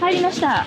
入りました。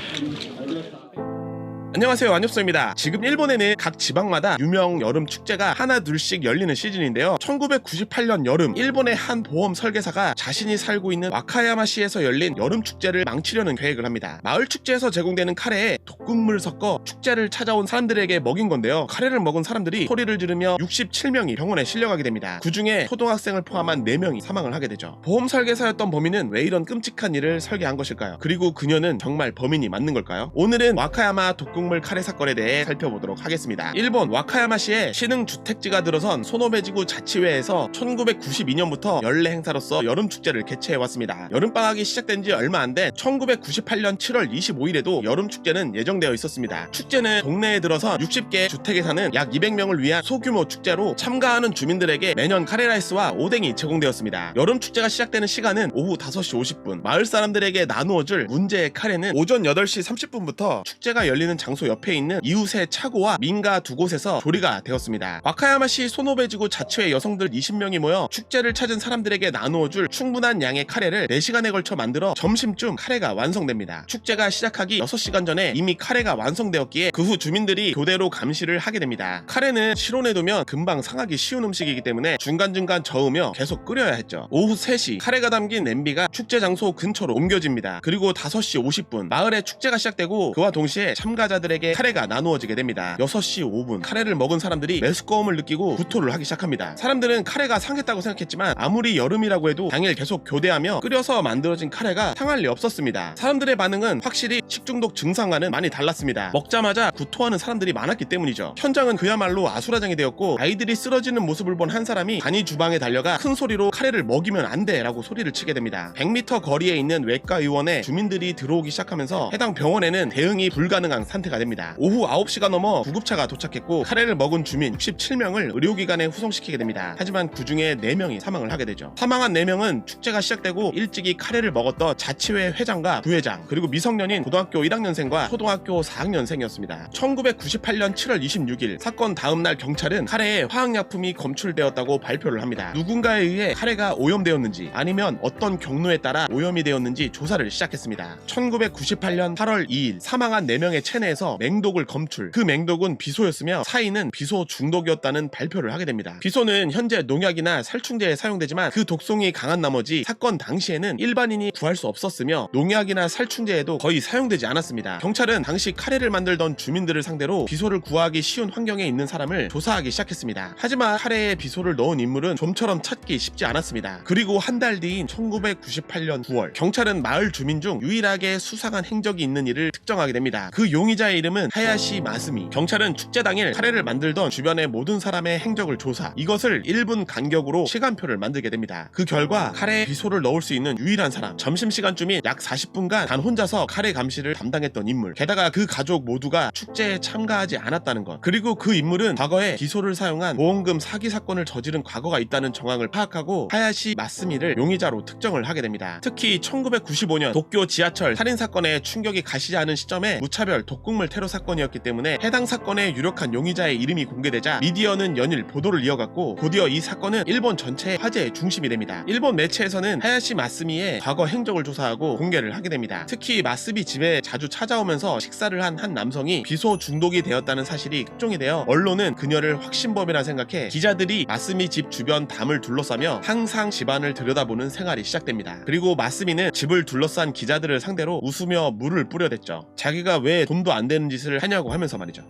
안녕하세요 완엽소입니다. 지금 일본에는 각 지방마다 유명 여름 축제가 하나 둘씩 열리는 시즌인데요. 1998년 여름 일본의 한 보험 설계사가 자신이 살고 있는 와카야마시에서 열린 여름 축제를 망치려는 계획을 합니다. 마을 축제에서 제공되는 카레에 독극물 섞어 축제를 찾아온 사람들에게 먹인 건데요. 카레를 먹은 사람들이 소리를 지르며 67명이 병원에 실려가게 됩니다. 그 중에 초등학생을 포함한 4명이 사망을 하게 되죠. 보험 설계사였던 범인은 왜 이런 끔찍한 일을 설계한 것일까요? 그리고 그녀는 정말 범인이 맞는 걸까요? 오늘은 와카야마 독극 물 카레 사건에 대해 살펴보도록 하겠습니다. 일본 와카야마시에 신흥 주택지가 들어선 소노베지구 자치회에서 1992년부터 연례 행사로서 여름 축제를 개최해 왔습니다. 여름 방학이 시작된 지 얼마 안 된 1998년 7월 25일에도 여름 축제는 예정되어 있었습니다. 축제는 동네에 들어서 60개 주택에 사는 약 200명을 위한 소규모 축제로 참가하는 주민들에게 매년 카레라이스와 오뎅이 제공되었습니다. 여름 축제가 시작되는 시간은 오후 5시 50분. 마을 사람들에게 나누어줄 문제의 카레는 오전 8시 30분부터 축제가 열리는 장소 옆에 있는 이웃의 차고와 민가 두 곳에서 조리가 되었습니다. 와카야마시 소노베지구 자치회 여성들 20명이 모여 축제를 찾은 사람들에게 나누어줄 충분한 양의 카레를 4시간에 걸쳐 만들어 점심쯤 카레가 완성됩니다. 축제가 시작하기 6시간 전에 이미 카레가 완성되었기에 그 후 주민들이 교대로 감시를 하게 됩니다. 카레는 실온에 두면 금방 상하기 쉬운 음식이기 때문에 중간중간 저으며 계속 끓여야 했죠. 오후 3시 카레가 담긴 냄비가 축제 장소 근처로 옮겨집니다. 그리고 5시 50분 마을에 축제가 시작되고 그와 동시에 참가자들 에게 카레가 나누어지게 됩니다. 6시 5분 카레를 먹은 사람들이 메스꺼움을 느끼고 구토를 하기 시작합니다. 사람들은 카레가 상했다고 생각했지만 아무리 여름이라고 해도 당일 계속 교대하며 끓여서 만들어진 카레가 상할 리 없었습니다. 사람들의 반응은 확실히 식중독 증상과는 많이 달랐습니다. 먹자마자 구토하는 사람들이 많았기 때문이죠. 현장은 그야말로 아수라장이 되었고 아이들이 쓰러지는 모습을 본 한 사람이 간이 주방에 달려가 큰 소리로 카레를 먹이면 안 돼 라고 소리를 치게 됩니다. 100m 거리에 있는 외과 의원에 주민들이 들어오기 시작하면서 해당 병원에는 대응이 불가능한 상태가 됩니다. 오후 9시가 넘어 구급차가 도착했고 카레를 먹은 주민 67명을 의료기관에 후송시키게 됩니다. 하지만 그 중에 4명이 사망을 하게 되죠. 사망한 4명은 축제가 시작되고 일찍이 카레를 먹었던 자치회 회장과 부회장 그리고 미성년인 고등학교 1학년생과 초등학교 4학년생이었습니다. 1998년 7월 26일 사건 다음 날 경찰은 카레에 화학약품이 검출되었다고 발표를 합니다. 누군가에 의해 카레가 오염되었는지 아니면 어떤 경로에 따라 오염이 되었는지 조사를 시작했습니다. 1998년 8월 2일 사망한 4명의 체내에서 맹독을 검출. 그 맹독은 비소였으며 사인은 비소 중독이었다는 발표를 하게 됩니다. 비소는 현재 농약이나 살충제에 사용되지만 그 독성이 강한 나머지 사건 당시에는 일반인이 구할 수 없었으며 농약이나 살충제에도 거의 사용되지 않았습니다. 경찰은 당시 카레를 만들던 주민들을 상대로 비소를 구하기 쉬운 환경에 있는 사람을 조사하기 시작했습니다. 하지만 카레에 비소를 넣은 인물은 좀처럼 찾기 쉽지 않았습니다. 그리고 한 달 뒤인 1998년 9월 경찰은 마을 주민 중 유일하게 수상한 행적이 있는 이를 특정하게 됩니다. 그 용의자 의 이름은 하야시 마스미. 경찰은 축제 당일 카레를 만들던 주변의 모든 사람의 행적을 조사. 이것을 1분 간격으로 시간표를 만들게 됩니다. 그 결과 카레에 비소를 넣을 수 있는 유일한 사람. 점심시간쯤인 약 40분간 단 혼자서 카레 감시를 담당했던 인물. 게다가 그 가족 모두가 축제에 참가하지 않았다는 것. 그리고 그 인물은 과거에 비소를 사용한 보험금 사기 사건을 저지른 과거가 있다는 정황을 파악하고 하야시 마스미를 용의자로 특정을 하게 됩니다. 특히 1995년 도쿄 지하철 살인 사건에 충격이 가시지 않은 시점에 무차별 독극 물 테러 사건이었기 때문에 해당 사건의 유력한 용의자의 이름이 공개되자 미디어는 연일 보도를 이어갔고 곧이어 이 사건은 일본 전체의 화제의 중심이 됩니다. 일본 매체에서는 하야시 마스미의 과거 행적을 조사하고 공개를 하게 됩니다. 특히 마스미 집에 자주 찾아오면서 식사를 한 한 남성이 비소 중독이 되었다는 사실이 특종이 되어 언론은 그녀를 확신범이라 생각해 기자들이 마스미 집 주변 담을 둘러싸며 항상 집안을 들여다보는 생활이 시작됩니다. 그리고 마스미는 집을 둘러싼 기자들을 상대로 웃으며 물을 뿌려댔죠. 자기가 왜 돈도 안 되는 짓을 하냐고 하면서 말이죠.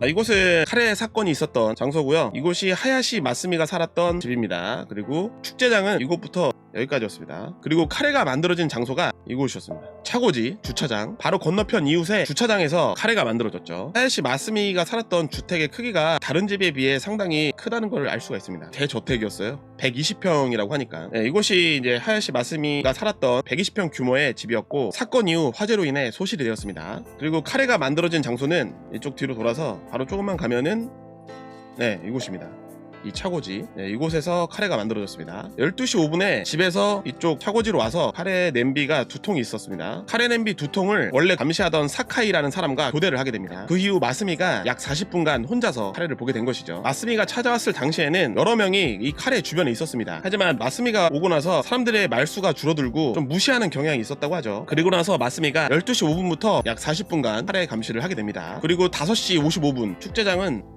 아, 이곳은 카레 사건이 있었던 장소고요. 이곳이 하야시 마스미가 살았던 집입니다. 그리고 축제장은 이곳부터 여기까지였습니다. 그리고 카레가 만들어진 장소가 이곳이었습니다. 차고지, 주차장. 바로 건너편 이웃에 주차장에서 카레가 만들어졌죠. 하야시 마스미가 살았던 주택의 크기가 다른 집에 비해 상당히 크다는 걸 알 수가 있습니다. 대저택이었어요. 120평이라고 하니까. 네, 이곳이 이제 하야시 마스미가 살았던 120평 규모의 집이었고 사건 이후 화재로 인해 소실이 되었습니다. 그리고 카레가 만들어진 장소는 이쪽 뒤로 돌아서 바로 조금만 가면은 네, 이곳입니다. 이 차고지. 네, 이곳에서 카레가 만들어졌습니다. 12시 5분에 집에서 이쪽 차고지로 와서 카레 냄비가 두 통이 있었습니다. 카레 냄비 두 통을 원래 감시하던 사카이라는 사람과 교대를 하게 됩니다. 그 이후 마스미가 약 40분간 혼자서 카레를 보게 된 것이죠. 마스미가 찾아왔을 당시에는 여러 명이 이 카레 주변에 있었습니다. 하지만 마스미가 오고 나서 사람들의 말수가 줄어들고 좀 무시하는 경향이 있었다고 하죠. 그리고 나서 마스미가 12시 5분부터 약 40분간 카레 감시를 하게 됩니다. 그리고 5시 55분 축제장은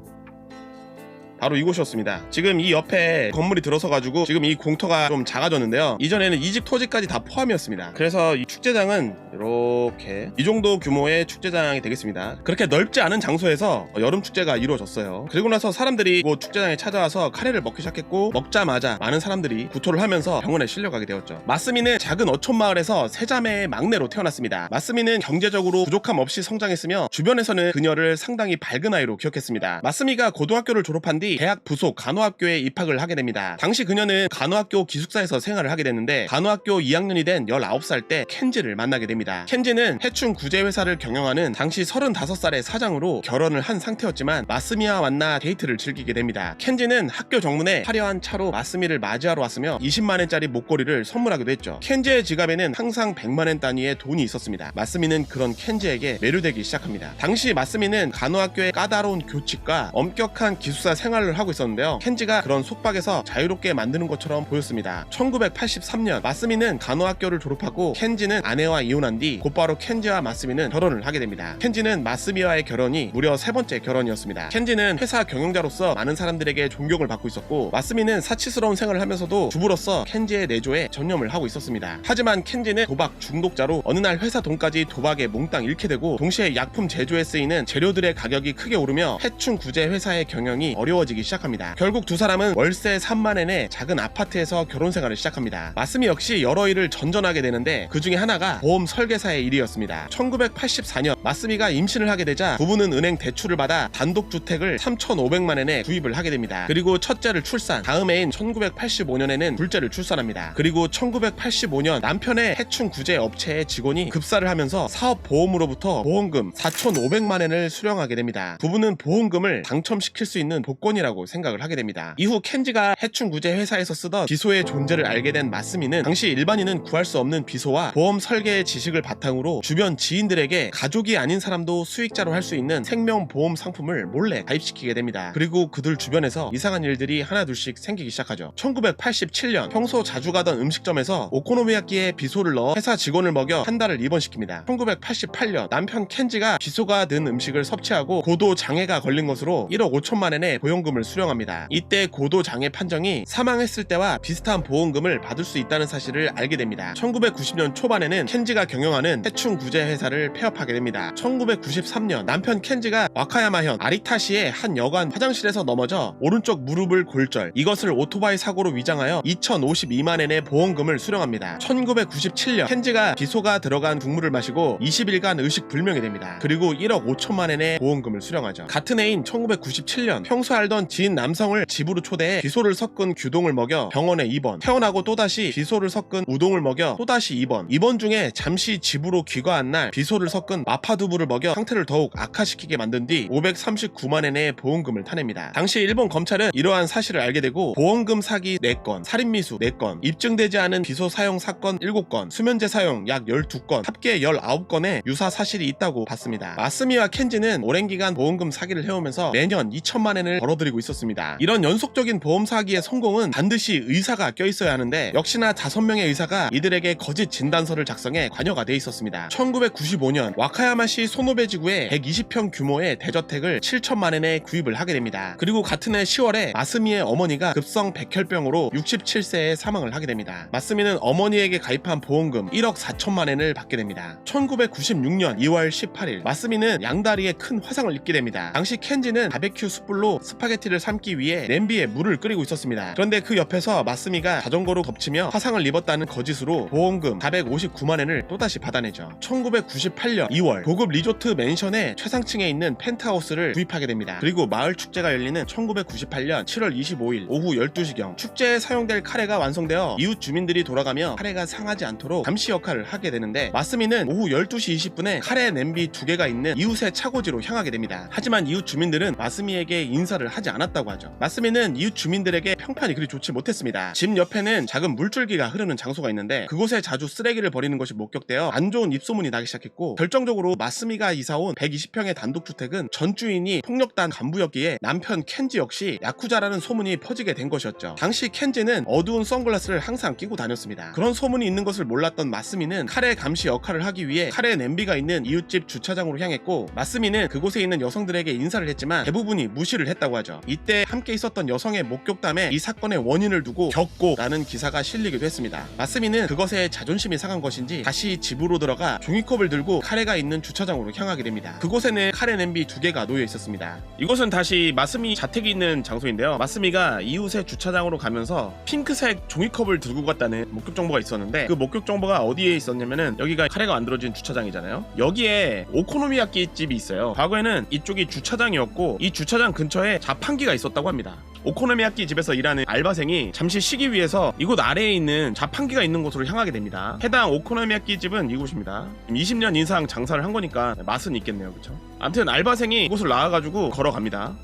바로 이곳이었습니다. 지금 이 옆에 건물이 들어서 가지고 지금 이 공터가 좀 작아졌는데요. 이전에는 이 집 토지까지 다 포함이었습니다. 그래서 이 축제장은 이렇게 이 정도 규모의 축제장이 되겠습니다. 그렇게 넓지 않은 장소에서 여름 축제가 이루어졌어요. 그리고 나서 사람들이 이곳 축제장에 찾아와서 카레를 먹기 시작했고 먹자마자 많은 사람들이 구토를 하면서 병원에 실려가게 되었죠. 마스미는 작은 어촌 마을에서 세 자매의 막내로 태어났습니다. 마스미는 경제적으로 부족함 없이 성장했으며 주변에서는 그녀를 상당히 밝은 아이로 기억했습니다. 마스미가 고등학교를 졸업한 뒤 대학 부속 간호학교에 입학을 하게 됩니다. 당시 그녀는 간호학교 기숙사에서 생활을 하게 됐는데 간호학교 2학년이 된 19살 때 켄지를 만나게 됩니다. 켄지는 해충 구제 회사를 경영하는 당시 35살의 사장으로 결혼을 한 상태였지만 마스미와 만나 데이트를 즐기게 됩니다. 켄지는 학교 정문에 화려한 차로 마스미를 맞이하러 왔으며 20만 원짜리 목걸이를 선물하기도 했죠. 켄지의 지갑에는 항상 100만 원 단위의 돈이 있었습니다. 마스미는 그런 켄지에게 매료되기 시작합니다. 당시 마스미는 간호학교의 까다로운 교칙과 엄격한 기숙사 생활 을 하고 있었는데요. 켄지가 그런 속박에서 자유롭게 만드는 것처럼 보였습니다. 1983년 마스미는 간호학교를 졸업하고 켄지는 아내와 이혼한 뒤 곧바로 켄지와 마스미는 결혼을 하게 됩니다. 켄지는 마스미와의 결혼이 무려 세 번째 결혼이었습니다. 켄지는 회사 경영자로서 많은 사람들에게 존경을 받고 있었고 마스미는 사치스러운 생활을 하면서도 주부로서 켄지의 내조에 전념을 하고 있었습니다. 하지만 켄지는 도박 중독자로 어느 날 회사 돈까지 도박에 몽땅 잃게 되고 동시에 약품 제조에 쓰이는 재료들의 가격이 크게 오르며 해충 구제 회사의 경영이 어려워지 기 시작합니다. 결국 두 사람은 월세 3만엔의 작은 아파트에서 결혼 생활을 시작합니다. 마스미 역시 여러 일을 전전하게 되는데 그 중에 하나가 보험 설계사의 일이었습니다. 1984년 마스미가 임신을 하게 되자 부부는 은행 대출을 받아 단독 주택을 3,500만엔에 구입을 하게 됩니다. 그리고 첫째를 출산, 다음 해인 1985년에는 둘째를 출산합니다. 그리고 1985년 남편의 해충 구제 업체의 직원이 급사를 하면서 사업 보험으로부터 보험금 4,500만엔을 수령하게 됩니다. 부부는 보험금을 당첨시킬 수 있는 복권이 라고 생각을 하게 됩니다. 이후 켄지가 해충 구제 회사에서 쓰던 비소의 존재를 알게 된 마스미는 당시 일반인은 구할 수 없는 비소와 보험 설계의 지식을 바탕으로 주변 지인들에게 가족이 아닌 사람도 수익자로 할 수 있는 생명보험 상품을 몰래 가입시키게 됩니다. 그리고 그들 주변에서 이상한 일들이 하나둘씩 생기기 시작하죠. 1987년 평소 자주 가던 음식점에서 오코노미야끼에 비소를 넣어 회사 직원을 먹여 한 달을 입원시킵니다. 1988년 남편 켄지가 비소가 든 음식을 섭취하고 고도 장애가 걸린 것으로 1억 5천만 엔의 보험금을 수령합니다. 이때 고도 장애 판정이 사망했을 때와 비슷한 보험금을 받을 수 있다는 사실을 알게 됩니다. 1990년 초반에는 켄지가 경영하는 해충 구제 회사를 폐업하게 됩니다. 1993년 남편 켄지가 와카야마현 아리타시의 한 여관 화장실에서 넘어져 오른쪽 무릎을 골절 이것을 오토바이 사고로 위장하여 2,052만 엔의 보험금을 수령합니다. 1997년 켄지가 비소가 들어간 국물을 마시고 20일간 의식 불명이 됩니다. 그리고 1억 5천만 엔의 보험금을 수령하죠. 같은 해인 1997년 평소 알던 지인 남성을 집으로 초대해 비소를 섞은 규동을 먹여 병원에 입원 퇴원하고 또다시 비소를 섞은 우동을 먹여 또다시 입원 입원 중에 잠시 집으로 귀가한 날 비소를 섞은 마파두부를 먹여 상태를 더욱 악화시키게 만든 뒤 539만 엔의 보험금을 타냅니다. 당시 일본 검찰은 이러한 사실을 알게 되고 보험금 사기 4건, 살인미수 4건, 입증되지 않은 비소 사용 사건 7건, 수면제 사용 약 12건, 합계 19건의 유사 사실이 있다고 봤습니다. 마스미와 켄지는 오랜 기간 보험금 사기를 해오면서 매년 2천만 엔을 벌어들이 고 있었습니다. 이런 연속적인 보험 사기의 성공은 반드시 의사가 껴있어야 하는데 역시나 5명의 의사가 이들에게 거짓 진단서를 작성해 관여가 돼 있었습니다. 1995년 와카야마시 소노베 지구에 120평 규모의 대저택을 7천만 엔에 구입을 하게 됩니다. 그리고 같은 해 10월에 마스미의 어머니가 급성 백혈병으로 67세에 사망을 하게 됩니다. 마스미는 어머니에게 가입한 보험금 1억 4천만 엔을 받게 됩니다. 1996년 2월 18일 마스미는 양다리에 큰 화상을 입게 됩니다. 당시 켄지는 바베큐 숯불로 스파게티 를 삶기 위해 냄비에 물을 끓이고 있었습니다. 그런데 그 옆에서 마스미가 자전거로 덮치며 화상을 입었다는 거짓으로 보험금 459만 엔을 또다시 받아내죠. 1998년 2월 고급 리조트 맨션의 최상층에 있는 펜트하우스를 구입하게 됩니다. 그리고 마을 축제가 열리는 1998년 7월 25일 오후 12시경 축제에 사용될 카레가 완성되어 이웃 주민들이 돌아가며 카레가 상하지 않도록 감시 역할을 하게 되는데 마스미는 오후 12시 20분에 카레 냄비 두 개가 있는 이웃의 차고지로 향하게 됩니다. 하지만 이웃 주민들은 마스미에게 인사를 하지 않았다고 하죠. 마스미는 이웃 주민들에게 평판이 그리 좋지 못했습니다. 집 옆에는 작은 물줄기가 흐르는 장소가 있는데 그곳에 자주 쓰레기를 버리는 것이 목격되어 안 좋은 입소문이 나기 시작했고 결정적으로 마스미가 이사온 120평의 단독주택은 전 주인이 폭력단 간부였기에 남편 켄지 역시 야쿠자라는 소문이 퍼지게 된 것이었죠. 당시 켄지는 어두운 선글라스를 항상 끼고 다녔습니다. 그런 소문이 있는 것을 몰랐던 마스미는 칼의 감시 역할을 하기 위해 칼의 냄비가 있는 이웃집 주차장으로 향했고 마스미는 그곳에 있는 여성들에게 인사를 했지만 대부분이 무시를 했다고 하죠. 이때 함께 있었던 여성의 목격담에 이 사건의 원인을 두고 격고라는 기사가 실리기도 했습니다. 마스미는 그것에 자존심이 상한 것인지 다시 집으로 들어가 종이컵을 들고 카레가 있는 주차장으로 향하게 됩니다. 그곳에는 카레 냄비 두 개가 놓여 있었습니다. 이곳은 다시 마스미 자택이 있는 장소인데요. 마스미가 이웃의 주차장으로 가면서 핑크색 종이컵을 들고 갔다는 목격 정보가 있었는데 그 목격 정보가 어디에 있었냐면은 여기가 카레가 만들어진 주차장이잖아요. 여기에 오코노미야끼 집이 있어요. 과거에는 이쪽이 주차장이었고 이 주차장 근처에 자판기가 있었다고 합니다. 오코노미야끼 집에서 일하는 알바생이 잠시 쉬기 위해서 이곳 아래에 있는 자판기가 있는 곳으로 향하게 됩니다. 해당 오코노미야끼 집은 이곳입니다. 20년 이상 장사를 한 거니까 맛은 있겠네요, 그렇죠? 아무튼 알바생이 이곳을 나와가지고 걸어갑니다.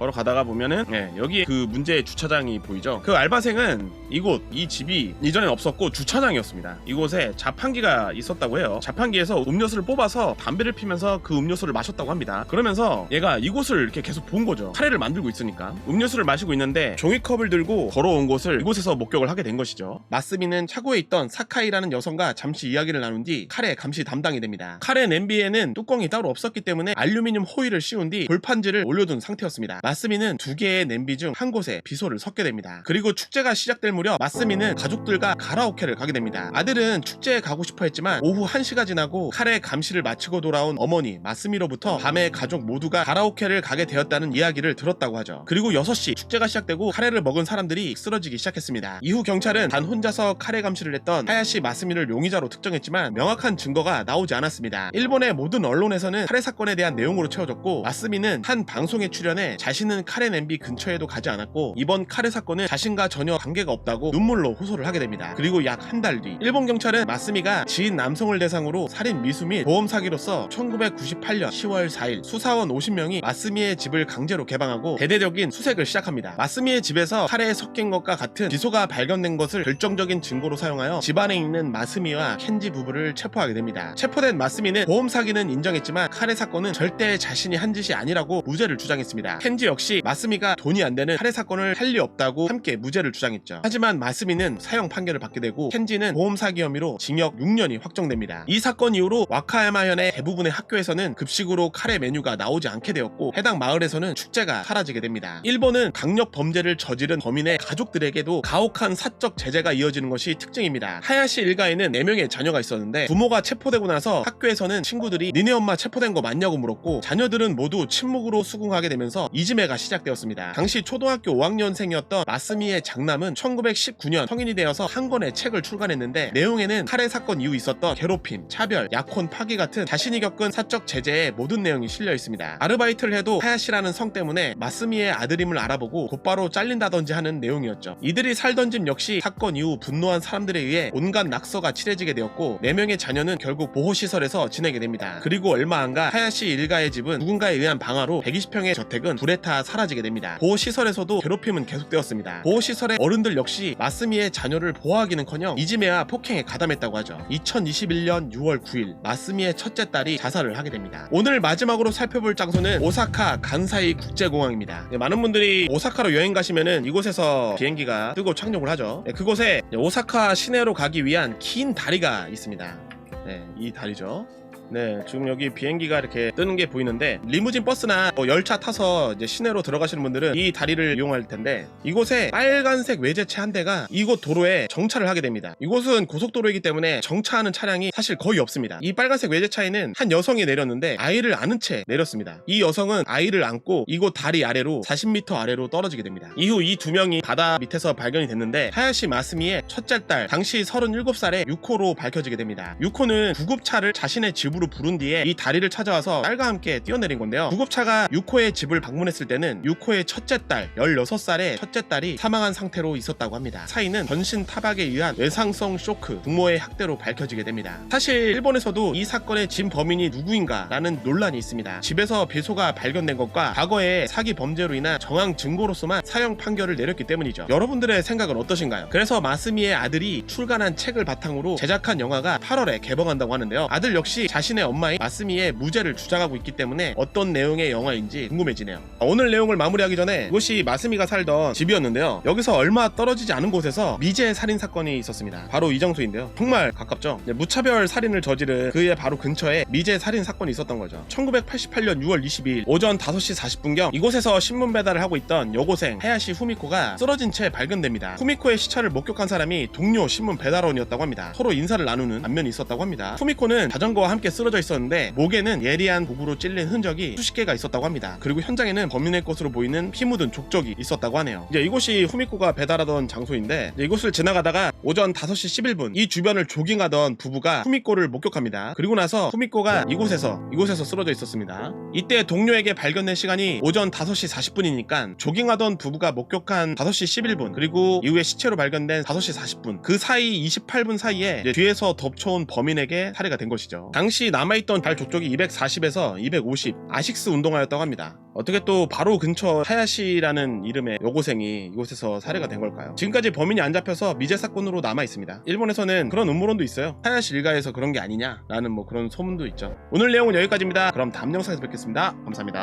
걸어가다가 보면은 예, 여기에 그 문제의 주차장이 보이죠. 그 알바생은 이곳 이 집이 이전엔 없었고 주차장이었습니다. 이곳에 자판기가 있었다고 해요. 자판기에서 음료수를 뽑아서 담배를 피면서 그 음료수를 마셨다고 합니다. 그러면서 얘가 이곳을 이렇게 계속 본 거죠. 카레를 만들고 있으니까 음료수를 마시고 있는데 종이컵을 들고 걸어온 곳을 이곳에서 목격을 하게 된 것이죠. 마스미는 차고에 있던 사카이라는 여성과 잠시 이야기를 나눈 뒤 카레 감시 담당이 됩니다. 카레 냄비에는 뚜껑이 따로 없었기 때문에 알루미늄 호일을 씌운 뒤 돌판지를 올려둔 상태였습니다. 마스미는 두 개의 냄비 중 한 곳에 비소를 섞게 됩니다. 그리고 축제가 시작될 무렵 마스미는 가족들과 가라오케를 가게 됩니다. 아들은 축제에 가고 싶어 했지만 오후 1시가 지나고 카레 감시를 마치고 돌아온 어머니 마스미로부터 밤에 가족 모두가 가라오케를 가게 되었다는 이야기를 들었다고 하죠. 그리고 6시 축제가 시작되고 카레를 먹은 사람들이 쓰러지기 시작했습니다. 이후 경찰은 단 혼자서 카레 감시를 했던 하야시 마스미를 용의자로 특정했지만 명확한 증거가 나오지 않았습니다. 일본의 모든 언론에서는 카레 사건에 대한 내용으로 채워졌고 마스미는 한 방송에 출연해 자신 은 카레 냄비 근처에도 가지 않았고 이번 카레 사건은 자신과 전혀 관계가 없다고 눈물로 호소를 하게 됩니다. 그리고 약 한 달 뒤 일본 경찰은 마스미가 지인 남성을 대상으로 살인 미수 및 보험 사기로서 1998년 10월 4일 수사원 50명이 마스미의 집을 강제로 개방하고 대대적인 수색을 시작합니다. 마스미의 집에서 카레에 섞인 것과 같은 비소가 발견된 것을 결정적인 증거로 사용하여 집안에 있는 마스미와 켄지 부부를 체포하게 됩니다. 체포된 마스미는 보험 사기는 인정했지만 카레 사건은 절대 자신이 한 짓이 아니라고 무죄를 주장했습니다. 켄지 역시 마스미가 돈이 안 되는 카레 사건을 할 리 없다고 함께 무죄를 주장했죠. 하지만 마스미는 사형 판결을 받게 되고 켄지는 보험 사기 혐의로 징역 6년이 확정됩니다. 이 사건 이후로 와카야마 현의 대부분의 학교에서는 급식으로 카레 메뉴가 나오지 않게 되었고 해당 마을에서는 축제가 사라지게 됩니다. 일본은 강력 범죄를 저지른 범인의 가족들에게도 가혹한 사적 제재가 이어지는 것이 특징입니다. 하야시 일가에는 4명의 자녀가 있었는데 부모가 체포되고 나서 학교에서는 친구들이 니네 엄마 체포된 거 맞냐고 물었고 자녀들은 모두 침묵으로 수긍하게 되면서 이 지매가 시작되었습니다. 당시 초등학교 5학년생이었던 마스미의 장남은 1919년 성인이 되어서 한 권의 책을 출간했는데 내용에는 카레 사건 이후 있었던 괴롭힘, 차별, 약혼, 파기 같은 자신이 겪은 사적 제재의 모든 내용이 실려 있습니다. 아르바이트를 해도 하야시라는 성 때문에 마스미의 아들임을 알아보고 곧바로 잘린다든지 하는 내용이었죠. 이들이 살던 집 역시 사건 이후 분노한 사람들에 의해 온갖 낙서가 칠해지게 되었고 4명의 자녀는 결국 보호시설에서 지내게 됩니다. 그리고 얼마 안가 하야시 일가의 집은 누군가에 의한 방화로 120평의 저택은 불에 타 사라지게 됩니다. 보호시설에서도 괴롭힘은 계속되었습니다. 보호시설의 어른들 역시 마스미의 자녀를 보호하기는커녕 이지메와 폭행에 가담했다고 하죠. 2021년 6월 9일 마스미의 첫째 딸이 자살을 하게 됩니다. 오늘 마지막으로 살펴볼 장소는 오사카 간사이 국제공항입니다. 네, 많은 분들이 오사카로 여행 가시면은 이곳에서 비행기가 뜨고 착륙을 하죠. 네, 그곳에 오사카 시내로 가기 위한 긴 다리가 있습니다. 네, 이 다리죠. 네, 지금 여기 비행기가 이렇게 뜨는 게 보이는데 리무진 버스나 뭐 열차 타서 이제 시내로 들어가시는 분들은 이 다리를 이용할 텐데 이곳에 빨간색 외제차 한 대가 이곳 도로에 정차를 하게 됩니다. 이곳은 고속도로이기 때문에 정차하는 차량이 사실 거의 없습니다. 이 빨간색 외제차에는 한 여성이 내렸는데 아이를 안은 채 내렸습니다. 이 여성은 아이를 안고 이곳 다리 아래로 40m 아래로 떨어지게 됩니다. 이후 이 두 명이 바다 밑에서 발견이 됐는데 하야시 마스미의 첫째 딸 당시 37살의 유코로 밝혀지게 됩니다. 유코는 구급차를 자신의 집으로 구급으로 부른 뒤에 이 다리를 찾아와서 딸과 함께 뛰어내린 건데요. 구급차가 유코의 집을 방문했을 때는 유코의 첫째 딸 16살의 첫째 딸이 사망한 상태로 있었다고 합니다. 사인은 전신 타박에 의한 외상성 쇼크, 부모의 학대로 밝혀지게 됩니다. 사실 일본에서도 이 사건의 진 범인이 누구인가 라는 논란이 있습니다. 집에서 배소가 발견된 것과 과거의 사기 범죄로 인한 정황 증거로서만 사형 판결을 내렸기 때문이죠. 여러분들의 생각은 어떠신가요? 그래서 마스미의 아들이 출간한 책을 바탕으로 제작한 영화가 8월에 개봉한다고 하는데요. 아들 역시 자신 의 엄마인 마스미의 무죄를 주장하고 있기 때문에 어떤 내용의 영화인지 궁금해지네요. 오늘 내용을 마무리하기 전에 이곳이 마스미가 살던 집이었는데요. 여기서 얼마 떨어지지 않은 곳에서 미제 살인 사건이 있었습니다. 바로 이 장소인데요. 정말 가깝죠. 네, 무차별 살인을 저지른 그의 바로 근처에 미제 살인 사건이 있었던 거죠. 1988년 6월 22일 오전 5시 40분경 이곳에서 신문 배달을 하고 있던 여고생 하야시 후미코가 쓰러진 채 발견됩니다. 후미코의 시차를 목격한 사람이 동료 신문 배달원이었다고 합니다. 서로 인사를 나누는 안면이 있었다고 합니다. 후미코는 자전거와 함께 쓰러져 있었는데 목에는 예리한 도구로 찔린 흔적이 수십 개가 있었다고 합니다. 그리고 현장에는 범인의 것으로 보이는 피 묻은 족적이 있었다고 하네요. 이제 이곳이 후미코가 배달하던 장소인데 이곳을 지나가다가 오전 5시 11분 이 주변을 조깅하던 부부가 후미코를 목격합니다. 그리고 나서 후미코가 이곳에서 이곳에서 쓰러져 있었습니다. 이때 동료에게 발견된 시간이 오전 5시 40분이니까 조깅하던 부부가 목격한 5시 11분 그리고 이후에 시체로 발견된 5시 40분 그 사이 28분 사이에 뒤에서 덮쳐온 범인에게 살해가 된 것이죠. 당시 남아있던 발 족적이 240에서 250 아식스 운동하였다고 합니다. 어떻게 또 바로 근처 하야시라는 이름의 여고생이 이곳에서 살해가 된 걸까요? 지금까지 범인이 안 잡혀서 미제 사건으로 남아 있습니다. 일본에서는 그런 음모론도 있어요. 하야시 일가에서 그런 게 아니냐라는 뭐 그런 소문도 있죠. 오늘 내용은 여기까지입니다. 그럼 다음 영상에서 뵙겠습니다. 감사합니다.